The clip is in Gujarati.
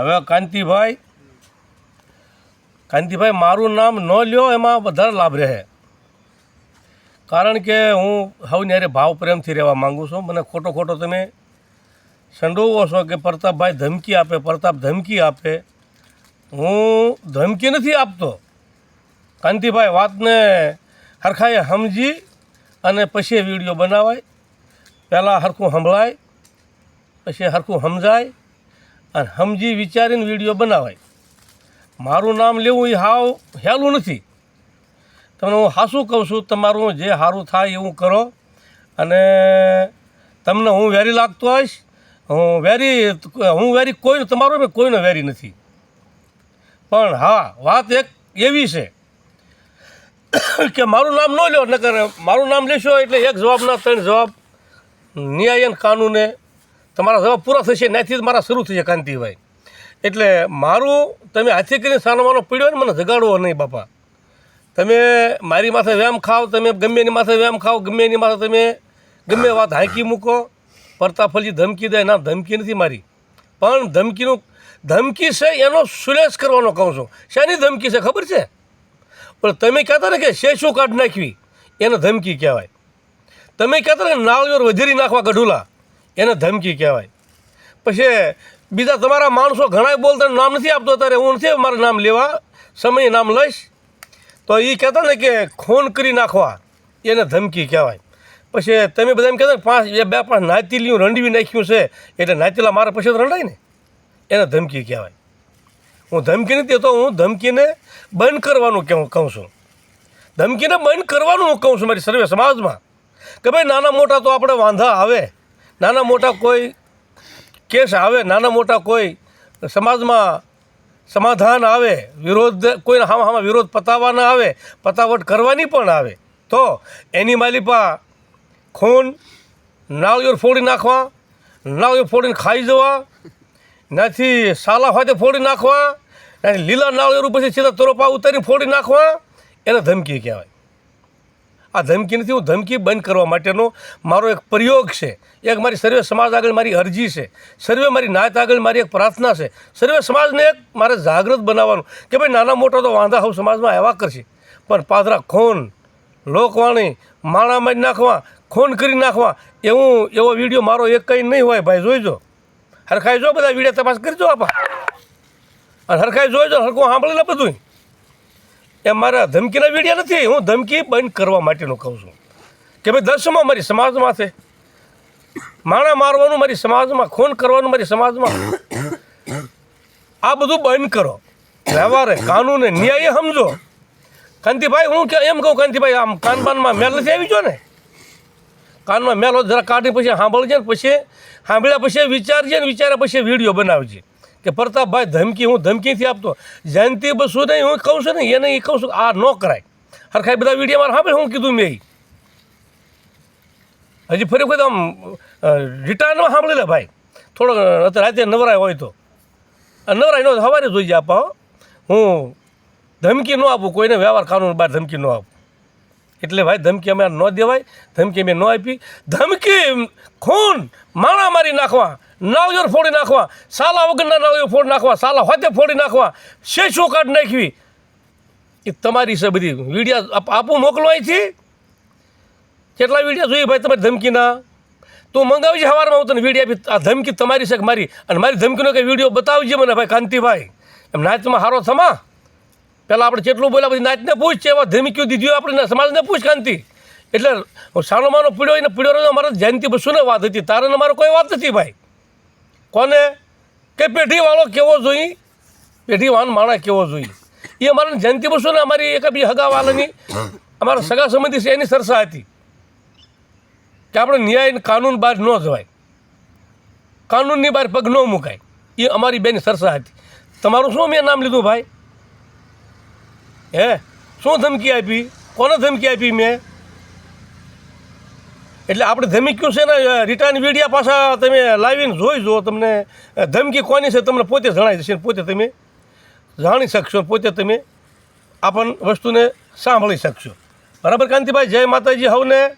હવે કાંતિભાઈ કાંતિભાઈ, મારું નામ ન લ્યો, એમાં વધારે લાભ રહે. કારણ કે હું સૌની ન્યારે ભાવ પ્રેમથી રહેવા માગું છું. મને ખોટો ખોટો તમે સંડોવો છો કે પ્રતાપભાઈ ધમકી આપે, પ્રતાપ ધમકી આપે. હું ધમકી નથી આપતો. કાંતિભાઈ, વાતને હરખાએ સમજી અને પછી વીડિયો બનાવાય. પહેલાં હરખું સંભળાય, પછી હરખું સમજાય. અને સમજી વિચારીને વીડિયો બનાવાય. મારું નામ લેવું એ હાવ હેલું નથી. તમને હું હાસું કહું છું, તમારું જે સારું થાય એવું કરો. અને તમને હું વેરી લાગતો હોઈશ, હું વેરી હું વેરી કોઈ તમારો કોઈનો વેરી નથી. પણ હા, વાત એક એવી છે કે મારું નામ ન લ્યો, નકર મારું નામ લેશો એટલે એક જવાબના ત્રણ જવાબ ન્યાય અને કાનૂને તમારા જવાબ પૂરા થશે ત્યાંથી જ મારા શરૂ થશે કાંતિભાઈ એટલે મારું, તમે હાથે કરીને સાનવાનો પીડ્યો ને, મને જગાડવો નહીં બાપા. તમે મારી માથે વ્યામ ખાઓ તમે ગમે એની માથે વ્યામ ખાઓ ગમે એની માથે તમે ગમે વાત હાંકી મૂકો, પરતાફલજી ધમકી દે, ના, ધમકી નથી મારી. પણ ધમકીનું, ધમકી છે એનો સુલેશ કરવાનો કહું છું. શાની ધમકી છે, ખબર છે? પણ તમે કહેતા ને કે શેષું કાઢ નાખવી? એને ધમકી કહેવાય. તમે કહેતા ને નાળિયોર વધેરી નાખવા ગઢુલા. એને ધમકી કહેવાય. પછી બીજા તમારા માણસો ઘણા બોલતા નામ નથી આપતો ત્યારે હું નથી મારું નામ લેવા, સમય નામ લઈશ. તો એ કહેતા ને કે ખૂન કરી નાખવા. એને ધમકી કહેવાય. પછી તમે બધા એમ કહેતા ને, પાંચ, બે પાંચ લીધું રંડવી નાખ્યું છે, એટલે નાતીલા મારા પછી રંડાય ને. એને ધમકી કહેવાય. હું ધમકી નથી તો હું ધમકીને બંધ કરવાનું કહું કહું છું. ધમકીને બંધ કરવાનું હું કહું છું મારી સર્વે સમાજમાં. કે ભાઈ, નાના મોટા તો આપણે વાંધા આવે. નાના મોટા કોઈ કેસ આવે, નાના મોટા કોઈ સમાજમાં સમાધાન આવે, વિરોધ કોઈને હામાં હામાં વિરોધ પતાવવાના આવે, પતાવટ કરવાની પણ આવે, તો એની માલિપા ખૂન, નાળિયેર ફોડી નાખવા, નાળિયેર ફોડીને ખાઈ જવા, નાથી સાલા હોય ફોડી નાખવા, નાથી લીલા નાળિયેર ઉપરથી સીધા તરોપા ઉતારીને ફોડી નાખવા, એને ધમકી કહેવાય. આ ધમકી નથી હું ધમકી બંધ કરવા માટેનો મારો એક પ્રયોગ છે. એક મારી સર્વે સમાજ આગળ મારી અરજી છે. સર્વે મારી નાત આગળ મારી એક પ્રાર્થના છે. સર્વે સમાજને એક મારે જાગૃત બનાવવાનું કે ભાઈ નાના મોટા તો વાંધા હું સમાજમાં એવા કરશે. પણ પાદરા ખૂન, લોકવાણી માણામાં જ નાખવા, ખૂન કરી નાખવા, એવું, એવો વીડિયો મારો એક કંઈ નહીં હોય ભાઈ, જોઈજો. હરખાઈ જો બધા વીડિયો તપાસ કરજો આપા. અને હરખાઈ જોઈજો, હરખું સાંભળે ને બધું એ મારા ધમકીના વીડિયો નથી. હું ધમકી બંધ કરવા માટેનું કહું છું. કે ભાઈ, દસમાં મારી સમાજમાં છે. માણા મારવાનું મારી સમાજમાં, ખૂન કરવાનું મારી સમાજમાં. આ બધું બંધ કરો. વ્યવહારે, કાનૂને, ન્યાય સમજો. કાંતિભાઈ, હું કે એમ કહું, કાંતિભાઈ, આમ કાનબાનમાં મેલ નથી આવી જો ને કાનમાં મેલો, જરા કાઢી પછી સાંભળજે ને પછી, સાંભળ્યા પછી વિચારજે ને વિચાર્યા પછી વીડિયો બનાવજે. કે પ્રતાપભાઈ ધમકી હું ધમકીથી આપતો. જયંતિ બસુ નહીં, હું કહું છું ને, એને એ કહું છું, આ ન કરાય. હરખાઈ બધા વીડિયો મારે સાંભળે, હું કીધું મેં હજી ફરી વખત આમ રિટાયરમાં સાંભળી લે ભાઈ. અત્યારે રાતે નવરાય હોય તો. નવરાય ન સવારે જોઈ આપો, હો. હું ધમકી ન આપું, કોઈને વ્યવહાર કાનૂન બહાર ધમકી ન આપું. એટલે ભાઈ ધમકી અમે ન દેવાય, ધમકી મેં ન આપી. ધમકી ખૂન માણા મારી નાખવા, નાળિયેર ફોડી નાખવા, સાલા વગરના નાળિયેર ફોડી નાખવા, સાલા હોતે ફોડી નાખવા શેષો કાઢ નાખવી. એ તમારી છે બધી. વિડીયા આપ- મોકલો અહીંથી. કેટલા વિડીયા જોઈએ ભાઈ તમારી ધમકીના? તું મંગાવજે સવારમાં હું તને વીડિયો આપી આ ધમકી તમારી છે મારી? અને મારી ધમકીનો કંઈ વીડિયો બતાવજે મને ભાઈ, કાંતિભાઈ. એમ નાચમાં હારો થમા. પહેલાં આપણે જેટલું બોલ્યા બધી નાચને પૂછ છે એવા ધમકીઓ દીધું આપણે સમાજને પૂછ, કાંતિ. એટલે સાનો માનો પીડ્યો એને પીડ્યો રહ્યો મારે જયંતિ બસુને વાત હતી? તારે અમારે કોઈ વાત નથી ભાઈ. કોને? કે પેઢીવાળો કેવો જોઈએ પેઢીવાન માણસ કેવો જોઈએ એ અમારે જયંતિ બસુને અમારી એક બી હગાવાલાની અમારા સગા સંબંધી છે, એની સરસા હતી. કે આપણે ન્યાય કાનૂન બહાર ન જવાય. કાનૂનની બહાર પગ ન મુકાય. એ અમારી બેની સરસા હતી. તમારું શું મેં નામ લીધું ભાઈ? હે? શું ધમકી આપી? કોને ધમકી આપી મેં? એટલે આપણે ધમક્યું છે ને? રિટર્ન વીડિયા પાછા તમે લાવીને જોઈ જુઓ તમને ધમકી કોની છે તમને પોતે જણાવી દેશે પોતે તમે. જાણી શકશો પોતે તમે. આપણ વસ્તુને સાંભળી શકશો. બરાબર કાંતિભાઈ? જય માતાજી, હવને.